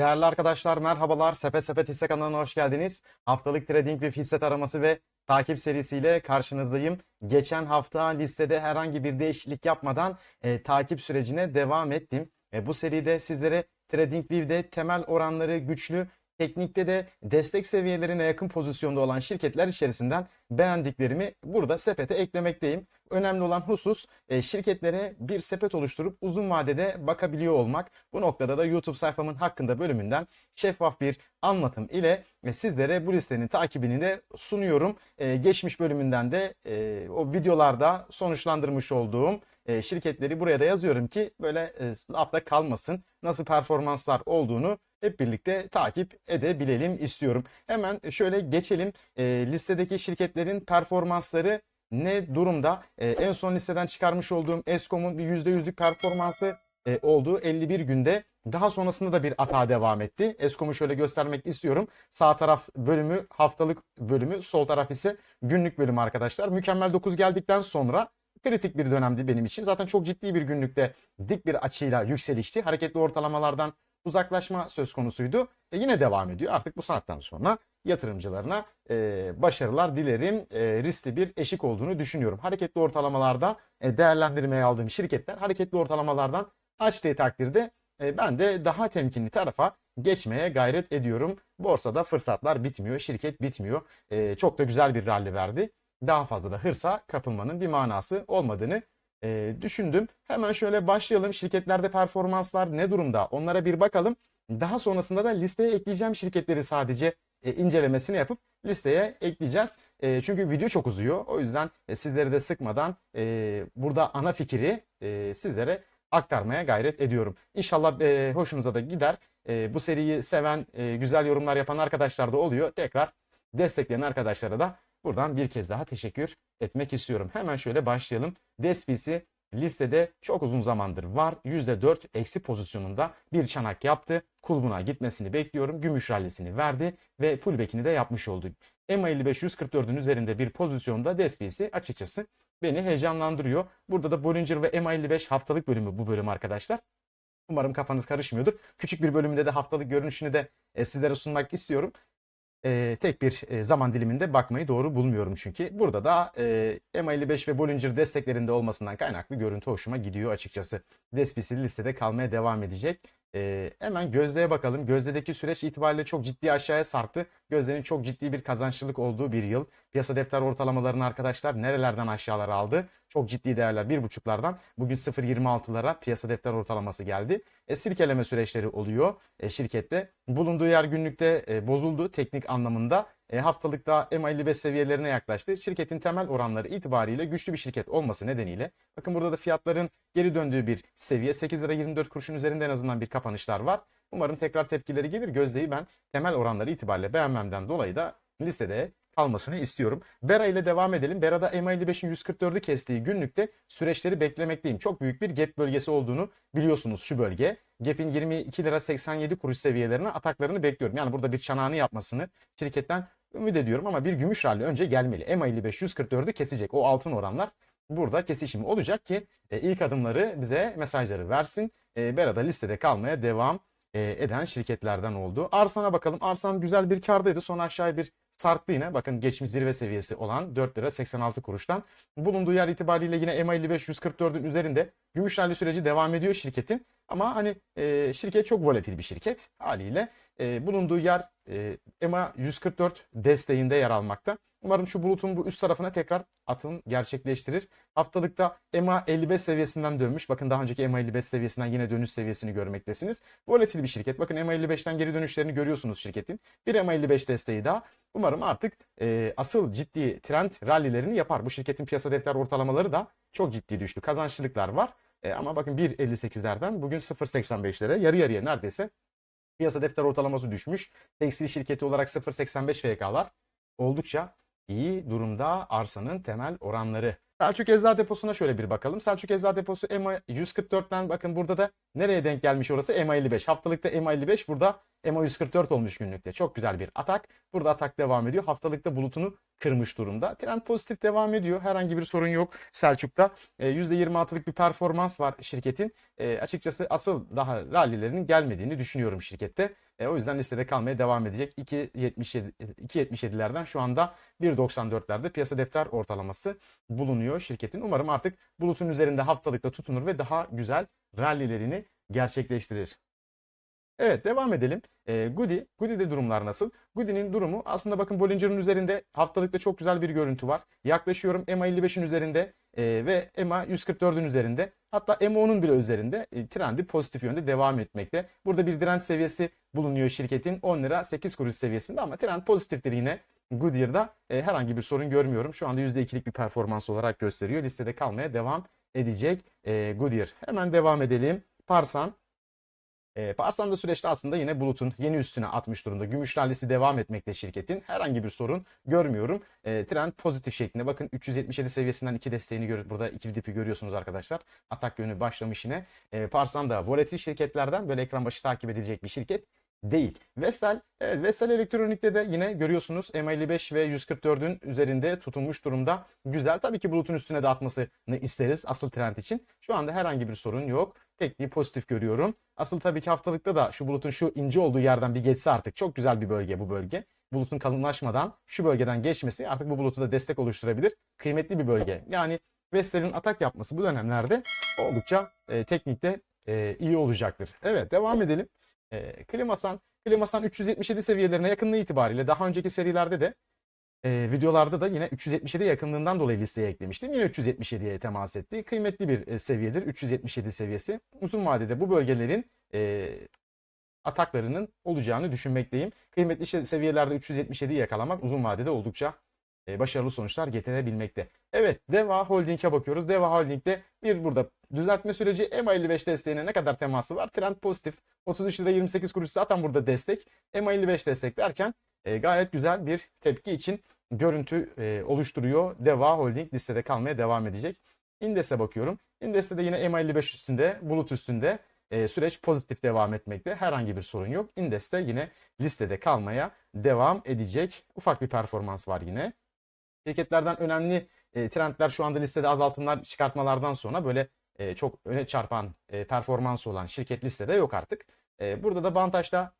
Değerli arkadaşlar merhabalar. Sepet Sepet hisse kanalına hoş geldiniz. Haftalık trading ve hisse taraması ve takip serisiyle karşınızdayım. Geçen hafta listede herhangi bir değişiklik yapmadan e, takip sürecine devam ettim. E, bu seride sizlere TradingView'de temel oranları güçlü, teknikte de destek seviyelerine yakın pozisyonda olan şirketler içerisinden beğendiklerimi burada sepete eklemekteyim. Önemli olan husus e, şirketlere bir sepet oluşturup uzun vadede bakabiliyor olmak. Bu noktada da YouTube sayfamın hakkında bölümünden şeffaf bir anlatım ile e, sizlere bu listenin takibini de sunuyorum. E, Geçmiş bölümünden de o videolarda sonuçlandırmış olduğum şirketleri buraya da yazıyorum ki böyle lafta kalmasın. Nasıl performanslar olduğunu hep birlikte takip edebilelim istiyorum. Hemen şöyle geçelim. Listedeki şirketlerin performansları ne durumda? E, en son listeden çıkarmış olduğum Eskom'un bir %100'lük performansı e, olduğu 51 günde. Daha sonrasında da bir atağa devam etti. Eskom'u şöyle göstermek istiyorum. Sağ taraf bölümü haftalık bölümü, sol taraf ise günlük bölüm arkadaşlar. Mükemmel 9 geldikten sonra kritik bir dönemdi benim için. Zaten çok ciddi bir günlükte dik bir açıyla yükselişti. Hareketli ortalamalardan uzaklaşma söz konusuydu. E yine devam ediyor. Artık bu saatten sonra yatırımcılarına e, başarılar dilerim. E, riskli bir eşik olduğunu düşünüyorum. Hareketli ortalamalarda e, değerlendirmeye aldığım şirketler hareketli ortalamalardan açtığı takdirde e, ben de daha temkinli tarafa geçmeye gayret ediyorum. Borsada fırsatlar bitmiyor, şirket bitmiyor. E, çok da güzel bir rally verdi. Daha fazla da hırsa kapılmanın bir manası olmadığını e, düşündüm. Hemen şöyle başlayalım. Şirketlerde performanslar ne durumda? Onlara bir bakalım. Daha sonrasında da listeye ekleyeceğim şirketleri sadece e, incelemesini yapıp listeye ekleyeceğiz. E, çünkü video çok uzuyor. O yüzden e, sizleri de sıkmadan e, burada ana fikri sizlere aktarmaya gayret ediyorum. İnşallah e, hoşunuza da gider. Bu seriyi seven, güzel yorumlar yapan arkadaşlar da oluyor. Tekrar destekleyen arkadaşlara da buradan bir kez daha teşekkür etmek istiyorum. Hemen şöyle başlayalım. Despisi listede çok uzun zamandır var. %4 eksi pozisyonunda bir çanak yaptı. Kulbuna gitmesini bekliyorum. Gümüş rallisini verdi ve pullback'ini de yapmış oldu. EMA 55 144'ün üzerinde bir pozisyonda Despisi açıkçası beni heyecanlandırıyor. Burada da Bollinger ve EMA 55 haftalık bölümü bu bölüm arkadaşlar. Umarım kafanız karışmıyordur. Küçük bir bölümünde de haftalık görünüşünü de e, sizlere sunmak istiyorum e, tek bir e, zaman diliminde bakmayı doğru bulmuyorum çünkü. Burada da e, MA55 ve Bollinger desteklerinde olmasından kaynaklı görüntü hoşuma gidiyor açıkçası. Despisi listede kalmaya devam edecek. E, hemen Gözde'ye bakalım. Gözde'deki süreç itibariyle çok ciddi aşağıya sarktı. Gözde'nin çok ciddi bir kazançlılık olduğu bir yıl. Piyasa defter ortalamalarını arkadaşlar nerelerden aşağılara aldı? Çok ciddi değerler 1.5'lardan bugün 0.26'lara piyasa defter ortalaması geldi. E, sirkeleme süreçleri oluyor e, şirkette. Bulunduğu yer günlükte e, bozuldu teknik anlamında. E, haftalıkta MA55 seviyelerine yaklaştı. Şirketin temel oranları itibariyle güçlü bir şirket olması nedeniyle bakın burada da fiyatların geri döndüğü bir seviye 8 lira 24 kuruşun üzerinde en azından bir kapanışlar var. Umarım tekrar tepkileri gelir. Gözde'yi ben temel oranları itibariyle beğenmemden dolayı da listede kalmasını istiyorum. Bera ile devam edelim. Bera'da MA55'in 144'ü kestiği günlükte süreçleri beklemekteyim. Çok büyük bir gap bölgesi olduğunu biliyorsunuz şu bölge. Gap'in 22 lira 87 kuruş seviyelerine ataklarını bekliyorum. Yani burada bir çanağını yapmasını şirketten ümit ediyorum ama bir gümüş rally önce gelmeli. MA55 144'ü kesecek. O altın oranlar burada kesişimi olacak ki e, ilk adımları bize mesajları versin. E, Bera'da listede kalmaya devam e, eden şirketlerden oldu. Arsan'a bakalım. Arsan güzel bir kardaydı. Sonra aşağıya bir sarktı yine. Bakın geçmiş zirve seviyesi olan 4 lira 86 kuruştan. Bulunduğu yer itibariyle yine MA55 144'ün üzerinde. Gümüş rally süreci devam ediyor şirketin. Ama hani e, şirket çok volatil bir şirket haliyle. E, bulunduğu yer e, EMA 144 desteğinde yer almakta. Umarım şu bulutun bu üst tarafına tekrar atım gerçekleştirir. Haftalıkta EMA 55 seviyesinden dönmüş. Bakın daha önceki EMA 55 seviyesinden yine dönüş seviyesini görmektesiniz. Volatil bir şirket. Bakın EMA 55'ten geri dönüşlerini görüyorsunuz şirketin. Bir EMA 55 desteği daha. Umarım artık e, asıl ciddi trend rallilerini yapar. Bu şirketin piyasa defter ortalamaları da çok ciddi düştü. Kazançlılıklar var. E, ama bakın 1.58'lerden bugün 0.85'lere yarı yarıya neredeyse piyasa defter ortalaması düşmüş. Tekstil şirketi olarak 0.85 FK'lar oldukça iyi durumda arsanın temel oranları. Selçuk Eczacı Deposu'na şöyle bir bakalım. Selçuk Eczacı Deposu EMA 144'ten bakın burada da nereye denk gelmiş orası? EMA 55. Haftalıkta EMA 55 burada EMA 144 olmuş günlükte. Çok güzel bir atak. Burada atak devam ediyor. Haftalıkta bulutunu kırmış durumda. Trend pozitif devam ediyor. Herhangi bir sorun yok Selçuk'ta. E, %26'lık bir performans var şirketin. E, açıkçası asıl daha rallilerinin gelmediğini düşünüyorum şirkette. E, o yüzden listede kalmaya devam edecek. 2.77 2.77'lerden şu anda 1.94'lerde piyasa defter ortalaması bulunuyor şirketin. Umarım artık bulutun üzerinde haftalıkta tutunur ve daha güzel rallilerini gerçekleştirir. Evet devam edelim. Ee, Goody, Goody'de durumlar nasıl? Goody'nin durumu aslında bakın Bollinger'ın üzerinde haftalıkta çok güzel bir görüntü var. Yaklaşıyorum EMA 55'in üzerinde e, ve EMA 144'ün üzerinde. Hatta EMA 10'un bile üzerinde e, trendi pozitif yönde devam etmekte. Burada bir direnç seviyesi bulunuyor şirketin 10 lira 8 kuruş seviyesinde ama trend pozitiftir yine. Goodyear'da e, herhangi bir sorun görmüyorum. Şu anda %2'lik bir performans olarak gösteriyor. Listede kalmaya devam edecek e, Goodyear. Hemen devam edelim. Parsan e, Parsan da süreçte aslında yine bulutun yeni üstüne atmış durumda. Gümüş rallisi devam etmekte şirketin. Herhangi bir sorun görmüyorum. E, trend pozitif şeklinde. Bakın 377 seviyesinden iki desteğini gör burada ikili dipi görüyorsunuz arkadaşlar. Atak yönü başlamış yine. E, Parsan da volatil şirketlerden böyle ekran başı takip edilecek bir şirket değil. Vestel, evet Vestel Elektronik'te de yine görüyorsunuz MA55 ve 144'ün üzerinde tutulmuş durumda. Güzel. Tabii ki bulutun üstüne de atmasını isteriz asıl trend için. Şu anda herhangi bir sorun yok. Tekniği pozitif görüyorum. Asıl tabii ki haftalıkta da şu bulutun şu ince olduğu yerden bir geçse artık çok güzel bir bölge bu bölge. Bulutun kalınlaşmadan şu bölgeden geçmesi artık bu bulutu da destek oluşturabilir. Kıymetli bir bölge. Yani Vestel'in atak yapması bu dönemlerde oldukça e, teknikte e, iyi olacaktır. Evet devam edelim. E, Klimasan, Klimasan 377 seviyelerine yakınlığı itibariyle daha önceki serilerde de e, videolarda da yine 377 yakınlığından dolayı listeye eklemiştim. Yine 377'ye temas etti. Kıymetli bir e, seviyedir 377 seviyesi. Uzun vadede bu bölgelerin e, ataklarının olacağını düşünmekteyim. Kıymetli seviyelerde 377'yi yakalamak uzun vadede oldukça e, başarılı sonuçlar getirebilmekte. Evet Deva Holding'e bakıyoruz. Deva Holding'de bir burada düzeltme süreci EMA 55 desteğine ne kadar teması var? Trend pozitif. 33 lira 28 kuruş zaten burada destek. EMA 55 destek derken e, gayet güzel bir tepki için görüntü e, oluşturuyor. Deva Holding listede kalmaya devam edecek. Indes'e bakıyorum. Indes'te de yine EMA 55 üstünde, bulut üstünde e, süreç pozitif devam etmekte. Herhangi bir sorun yok. Indes'te yine listede kalmaya devam edecek. Ufak bir performans var yine. Şirketlerden önemli e, trendler şu anda listede azaltımlar çıkartmalardan sonra böyle e, çok öne çarpan e, performansı olan şirket listede yok artık. E, burada da Bantaş'ta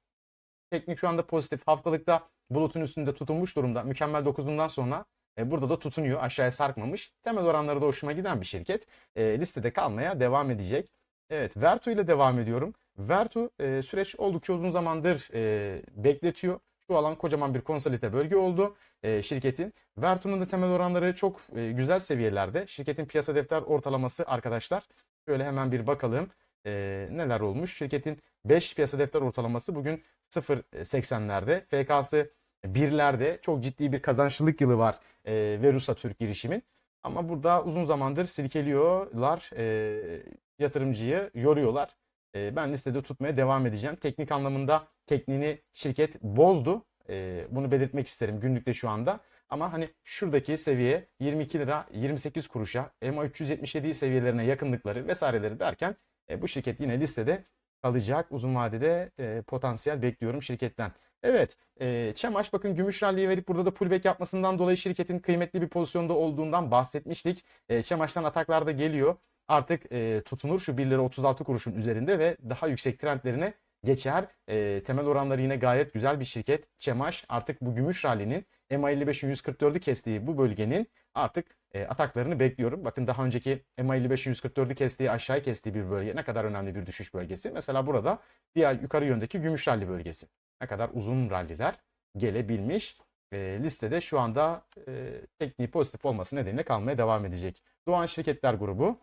teknik şu anda pozitif. Haftalıkta bulutun üstünde tutunmuş durumda. Mükemmel 9'undan sonra e, burada da tutunuyor. Aşağıya sarkmamış. Temel oranları da hoşuma giden bir şirket. E, listede kalmaya devam edecek. Evet Vertu ile devam ediyorum. Vertu e, süreç oldukça uzun zamandır e, bekletiyor. Şu alan kocaman bir konsolide bölge oldu e, şirketin. Vertu'nun da temel oranları çok e, güzel seviyelerde. Şirketin piyasa defter ortalaması arkadaşlar. Şöyle hemen bir bakalım e, neler olmuş. Şirketin 5 piyasa defter ortalaması bugün 0.80'lerde. FK'sı birlerde çok ciddi bir kazançlılık yılı var e, Verusa Türk girişimin. Ama burada uzun zamandır silkeliyorlar. E, yatırımcıyı yoruyorlar. E, ben listede tutmaya devam edeceğim. Teknik anlamında tekniğini şirket bozdu. E, bunu belirtmek isterim günlükte şu anda. Ama hani şuradaki seviye 22 lira 28 kuruşa EMA 377 seviyelerine yakınlıkları vesaireleri derken e, bu şirket yine listede kalacak. Uzun vadede e, potansiyel bekliyorum şirketten. Evet, e, Çemaş bakın gümüş ralliyi verip burada da pullback yapmasından dolayı şirketin kıymetli bir pozisyonda olduğundan bahsetmiştik. E, Çemaş'tan ataklar da geliyor. Artık e, tutunur şu 1 lira 36 kuruşun üzerinde ve daha yüksek trendlerine geçer. E, temel oranları yine gayet güzel bir şirket. Çemaş artık bu gümüş rallinin MA55'in 144'ü kestiği bu bölgenin artık e, ataklarını bekliyorum. Bakın daha önceki MA55'in 144'ü kestiği aşağı kestiği bir bölge ne kadar önemli bir düşüş bölgesi. Mesela burada diğer yukarı yöndeki gümüş ralli bölgesi. Ne kadar uzun ralliler gelebilmiş. E, listede şu anda e, tekniği pozitif olması nedeniyle kalmaya devam edecek. Doğan Şirketler Grubu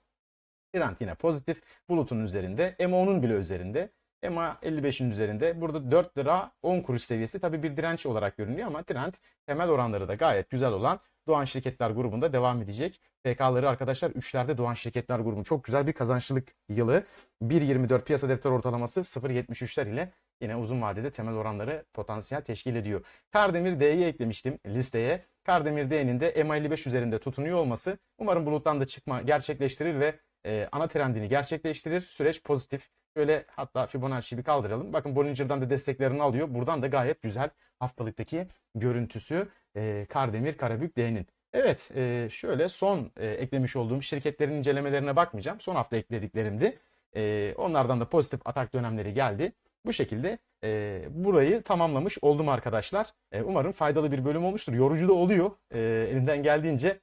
Trend yine pozitif. Bulutun üzerinde. EMA10'un bile üzerinde. EMA 55'in üzerinde. Burada 4 lira 10 kuruş seviyesi tabii bir direnç olarak görünüyor ama trend temel oranları da gayet güzel olan Doğan Şirketler grubunda devam edecek. PK'ları arkadaşlar 3'lerde Doğan Şirketler grubu çok güzel bir kazançlılık yılı. 1.24 piyasa defter ortalaması 0.73'ler ile yine uzun vadede temel oranları potansiyel teşkil ediyor. Kardemir D'yi eklemiştim listeye. Kardemir D'nin de EMA 55 üzerinde tutunuyor olması umarım buluttan da çıkma gerçekleştirir ve e, ana trendini gerçekleştirir. Süreç pozitif Şöyle hatta Fibonacci'yi bir kaldıralım. Bakın Bollinger'dan da desteklerini alıyor. Buradan da gayet güzel haftalıktaki görüntüsü e, Kardemir Karabük D'nin. Evet e, şöyle son e, eklemiş olduğum şirketlerin incelemelerine bakmayacağım. Son hafta eklediklerimdi. E, onlardan da pozitif atak dönemleri geldi. Bu şekilde e, burayı tamamlamış oldum arkadaşlar. E, umarım faydalı bir bölüm olmuştur. Yorucu da oluyor. E, elimden geldiğince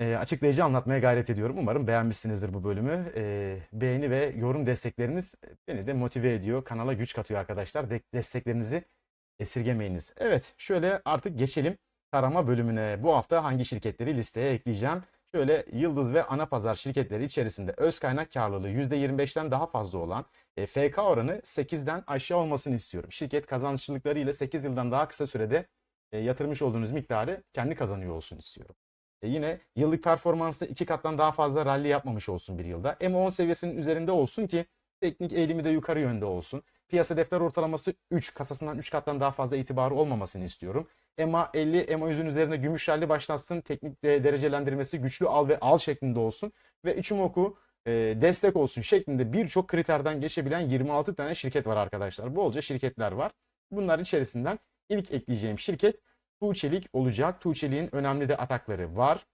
e, açıklayıcı anlatmaya gayret ediyorum. Umarım beğenmişsinizdir bu bölümü. E, beğeni ve yorum destekleriniz beni de motive ediyor. Kanala güç katıyor arkadaşlar. De- desteklerinizi esirgemeyiniz. Evet şöyle artık geçelim tarama bölümüne. Bu hafta hangi şirketleri listeye ekleyeceğim? Şöyle yıldız ve ana pazar şirketleri içerisinde öz kaynak karlılığı %25'ten daha fazla olan e, FK oranı 8'den aşağı olmasını istiyorum. Şirket kazançlılıkları ile 8 yıldan daha kısa sürede e, yatırmış olduğunuz miktarı kendi kazanıyor olsun istiyorum. E, yine yıllık performansta iki kattan daha fazla rally yapmamış olsun bir yılda. M10 seviyesinin üzerinde olsun ki teknik eğilimi de yukarı yönde olsun. Piyasa defter ortalaması 3 kasasından 3 kattan daha fazla itibarı olmamasını istiyorum. EMA 50, EMA 100'ün üzerinde gümüş rally başlatsın. Teknik de derecelendirmesi güçlü al ve al şeklinde olsun. Ve Ichimoku e, destek olsun şeklinde birçok kriterden geçebilen 26 tane şirket var arkadaşlar. Bolca şirketler var. Bunlar içerisinden ilk ekleyeceğim şirket Tuğçelik olacak. Tuğçelik'in önemli de atakları var.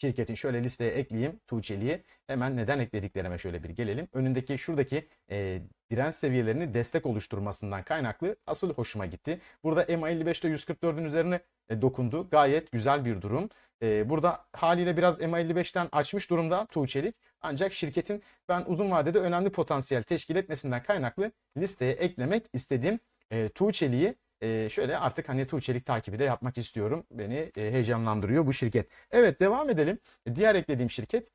Şirketin şöyle listeye ekleyeyim Tuğçelik'i. Hemen neden eklediklerime şöyle bir gelelim. Önündeki şuradaki e, direnç seviyelerini destek oluşturmasından kaynaklı asıl hoşuma gitti. Burada MA55'te 144'ün üzerine e, dokundu. Gayet güzel bir durum. E, burada haliyle biraz MA55'ten açmış durumda Tuğçelik. Ancak şirketin ben uzun vadede önemli potansiyel teşkil etmesinden kaynaklı listeye eklemek istediğim e, Tuğçelik'i e, şöyle artık hani Tuğçelik takibi de yapmak istiyorum. Beni e, heyecanlandırıyor bu şirket. Evet devam edelim. Diğer eklediğim şirket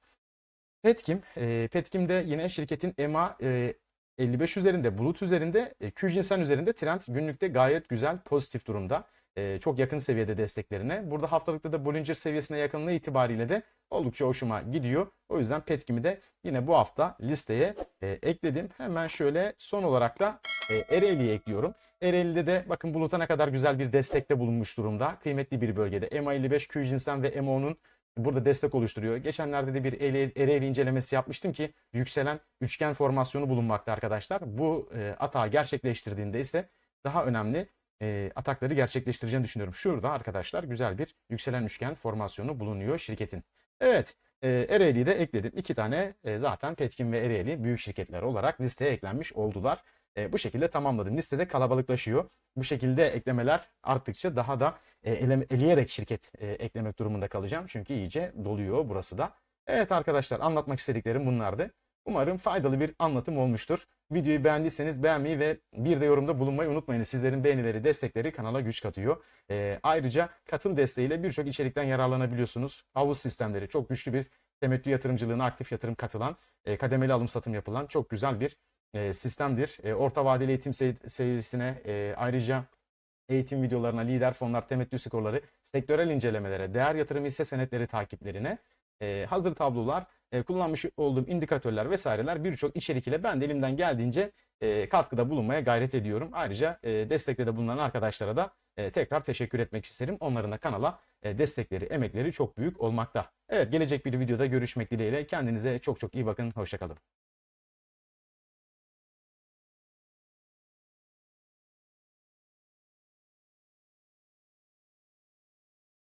Petkim. E, Petkim'de yine şirketin EMA e, 55 üzerinde, bulut üzerinde, e, Qjinsen üzerinde trend günlükte gayet güzel, pozitif durumda. E, çok yakın seviyede desteklerine. Burada haftalıkta da Bollinger seviyesine yakınlığı itibariyle de oldukça hoşuma gidiyor. O yüzden Petkim'i de yine bu hafta listeye e, ekledim. Hemen şöyle son olarak da e, Ereğli'yi ekliyorum. Ereğli'de de bakın buluta ne kadar güzel bir destekte bulunmuş durumda. Kıymetli bir bölgede. EMA55, Qjinsen ve EMO'nun burada destek oluşturuyor. Geçenlerde de bir Ereğli incelemesi yapmıştım ki yükselen üçgen formasyonu bulunmakta arkadaşlar. Bu e, atağı gerçekleştirdiğinde ise daha önemli e, atakları gerçekleştireceğini düşünüyorum. Şurada arkadaşlar güzel bir yükselen üçgen formasyonu bulunuyor şirketin. Evet e, Ereğli'yi de ekledim. İki tane e, zaten Petkim ve Ereğli büyük şirketler olarak listeye eklenmiş oldular. E, bu şekilde tamamladım. Listede kalabalıklaşıyor. Bu şekilde eklemeler arttıkça daha da e, ele- eleyerek şirket e, eklemek durumunda kalacağım. Çünkü iyice doluyor burası da. Evet arkadaşlar anlatmak istediklerim bunlardı. Umarım faydalı bir anlatım olmuştur. Videoyu beğendiyseniz beğenmeyi ve bir de yorumda bulunmayı unutmayın. Sizlerin beğenileri, destekleri kanala güç katıyor. Ee, ayrıca katıl desteğiyle birçok içerikten yararlanabiliyorsunuz. Havuz sistemleri çok güçlü bir temettü yatırımcılığına aktif yatırım katılan, e, kademeli alım satım yapılan çok güzel bir e, sistemdir. E, orta vadeli eğitim se- serisine e, ayrıca eğitim videolarına, lider fonlar, temettü skorları, sektörel incelemelere, değer yatırım hisse senetleri takiplerine, e, hazır tablolar, e, kullanmış olduğum indikatörler vesaireler birçok içerik ile ben de elimden geldiğince e, katkıda bulunmaya gayret ediyorum. Ayrıca e, de bulunan arkadaşlara da e, tekrar teşekkür etmek isterim. Onların da kanala destekleri, emekleri çok büyük olmakta. Evet gelecek bir videoda görüşmek dileğiyle. Kendinize çok çok iyi bakın. Hoşçakalın.